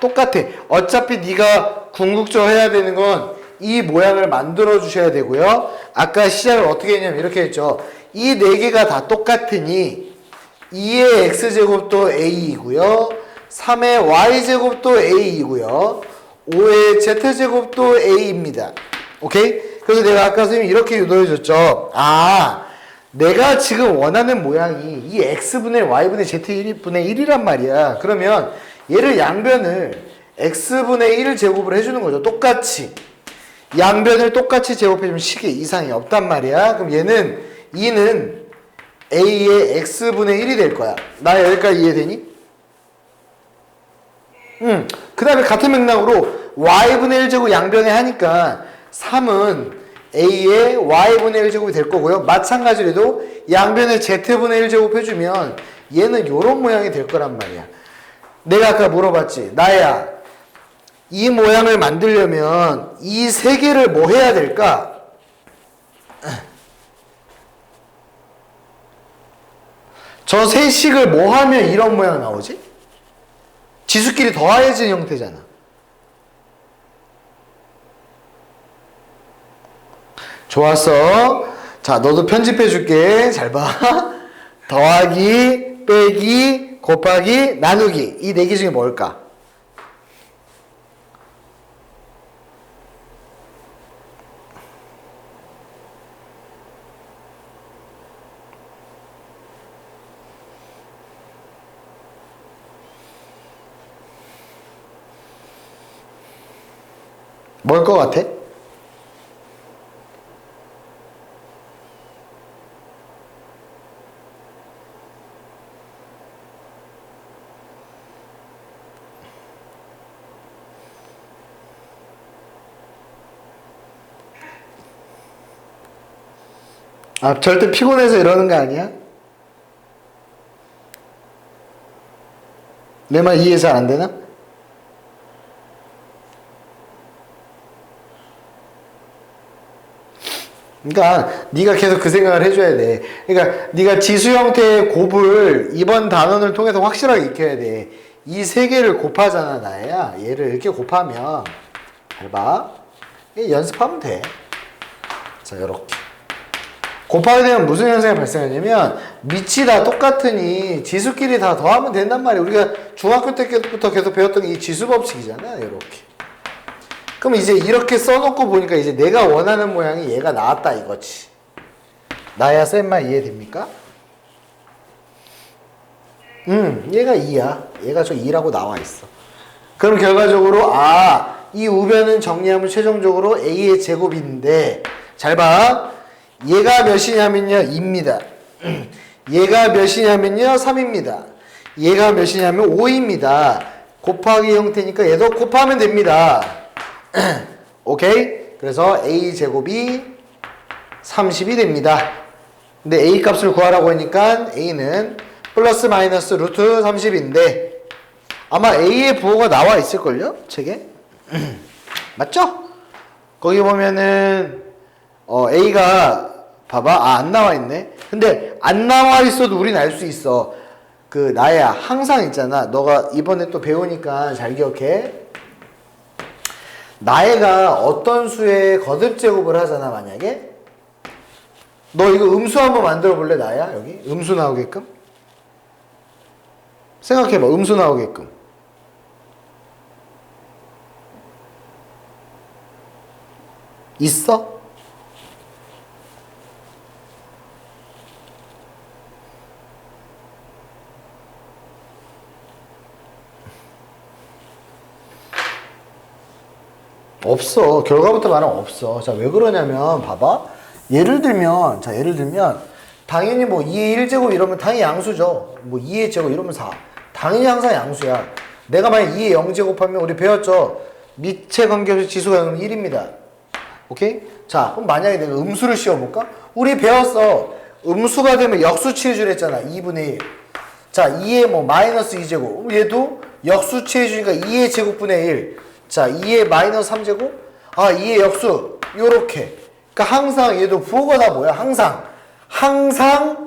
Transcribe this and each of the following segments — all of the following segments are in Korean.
똑같아. 어차피 네가 궁극적으로 해야 되는 건 이 모양을 만들어 주셔야 되고요. 아까 시작을 어떻게 했냐면 이렇게 했죠. 이 네 개가 다 똑같으니 2의 x제곱도 a이고요. 3의 y제곱도 a이고요. 5의 z제곱도 a입니다. 오케이? 그래서 내가 아까 선생님이 이렇게 유도해 줬죠. 아, 내가 지금 원하는 모양이 이 x분의 y분의 z1분의 1이란 말이야. 그러면 얘를 양변을 x분의 1 제곱을 해주는 거죠. 똑같이. 양변을 똑같이 제곱해주면 식에 이상이 없단 말이야. 그럼 얘는 2는 a의 x분의 1이 될 거야. 나 여기까지 이해되니? 음, 그 다음에 같은 맥락으로 y분의 1 제곱 양변에 하니까 3은 a의 y분의 1 제곱이 될 거고요. 마찬가지로 양변에 z분의 1 제곱 해주면 얘는 요런 모양이 될 거란 말이야. 내가 아까 물어봤지. 나야, 이 모양을 만들려면 이 세 개를 뭐 해야 될까? 저 세 식을 뭐 하면 이런 모양 나오지? 지수끼리 더해진 형태잖아. 좋았어. 자, 너도 편집해 줄게. 잘 봐. 더하기, 빼기, 곱하기, 나누기. 이 네 개 중에 뭘까? 뭘 것 같아? 아, 절대 피곤해서 이러는 거 아니야? 내 말 이해 잘 안 되나? 그러니까 네가 계속 그 생각을 해줘야 돼. 그러니까 네가 지수 형태의 곱을 이번 단원을 통해서 확실하게 익혀야 돼. 이 세 개를 곱하잖아 나야. 얘를 이렇게 곱하면 잘 봐. 연습하면 돼. 자 이렇게. 곱하게 되면 무슨 현상이 발생하냐면 밑이 다 똑같으니 지수끼리 다 더하면 된단 말이야. 우리가 중학교 때부터 계속 배웠던 이 지수 법칙이잖아. 이렇게. 그럼 이제 이렇게 써놓고 보니까 이제 내가 원하는 모양이 얘가 나왔다 이거지. 나야 쌤말 이해됩니까? 음, 얘가 2야. 얘가 저 2라고 나와 있어. 그럼 결과적으로 아, 이 우변은 정리하면 최종적으로 a의 제곱인데 잘 봐. 얘가 몇이냐면요 2입니다. 얘가 몇이냐면요 3입니다. 얘가 몇이냐면 5입니다. 곱하기 형태니까 얘도 곱하면 됩니다. 오케이? 그래서 a 제곱이 30이 됩니다. 근데 a 값을 구하라고 하니까 a는 플러스 마이너스 루트 30인데 아마 a의 부호가 나와 있을걸요? 책에? 맞죠? 거기 보면은 어, a가 봐봐 아, 안 나와 있네. 근데 안 나와 있어도 우린 알 수 있어. 그 나야 항상 있잖아. 너가 이번에 또 배우니까 잘 기억해. 나애가 어떤 수의 거듭 제곱을 하잖아 만약에 너 이거 음수 한번 만들어 볼래 나야 여기 음수 나오게끔 생각해봐 음수 나오게끔 있어? 없어. 결과부터 말하면 없어. 자, 왜 그러냐면, 봐봐. 예를 들면, 자, 예를 들면, 당연히 뭐 2의 1제곱 이러면 당연히 양수죠. 뭐 2의 제곱 이러면 4. 당연히 항상 양수야. 내가 만약 2의 0제곱하면 우리 배웠죠? 밑에 관계없이 지수가 0이면 1입니다. 오케이? 자, 그럼 만약에 내가 음수를 씌워볼까? 우리 배웠어. 음수가 되면 역수치해 주랬잖아. 2분의 1. 자, 2의 뭐 마이너스 2제곱. 얘도 역수치해 주니까 2의 제곱분의 1. 자, 2의 마이너스 3제곱? 아, 2의 역수. 요렇게. 그러니까 항상 얘도 부호가 다 뭐야? 항상. 항상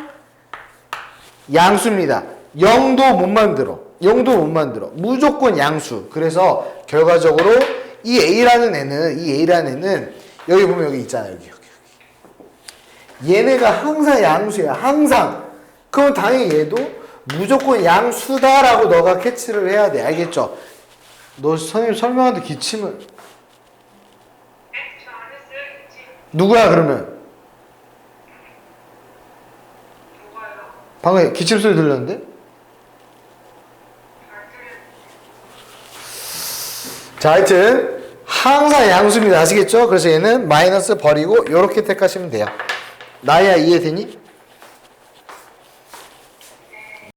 양수입니다. 0도 못 만들어. 0도 못 만들어. 무조건 양수. 그래서 결과적으로 이 A라는 애는 이 A라는 애는 여기 보면 여기 있잖아 여기 여기 여기. 얘네가 항상 양수야 항상. 그럼 당연히 얘도 무조건 양수다라고 너가 캐치를 해야 돼. 알겠죠? 너 선생님 설명하는데 기침을 네, 저안 했어요, 그치? 누구야 그러면? 뭐가요? 방금 기침 소리 들렸는데? 자, 하여튼 항상 양수입니다. 아시겠죠? 그래서 얘는 마이너스 버리고 이렇게 택하시면 돼요. 나야 이해되니?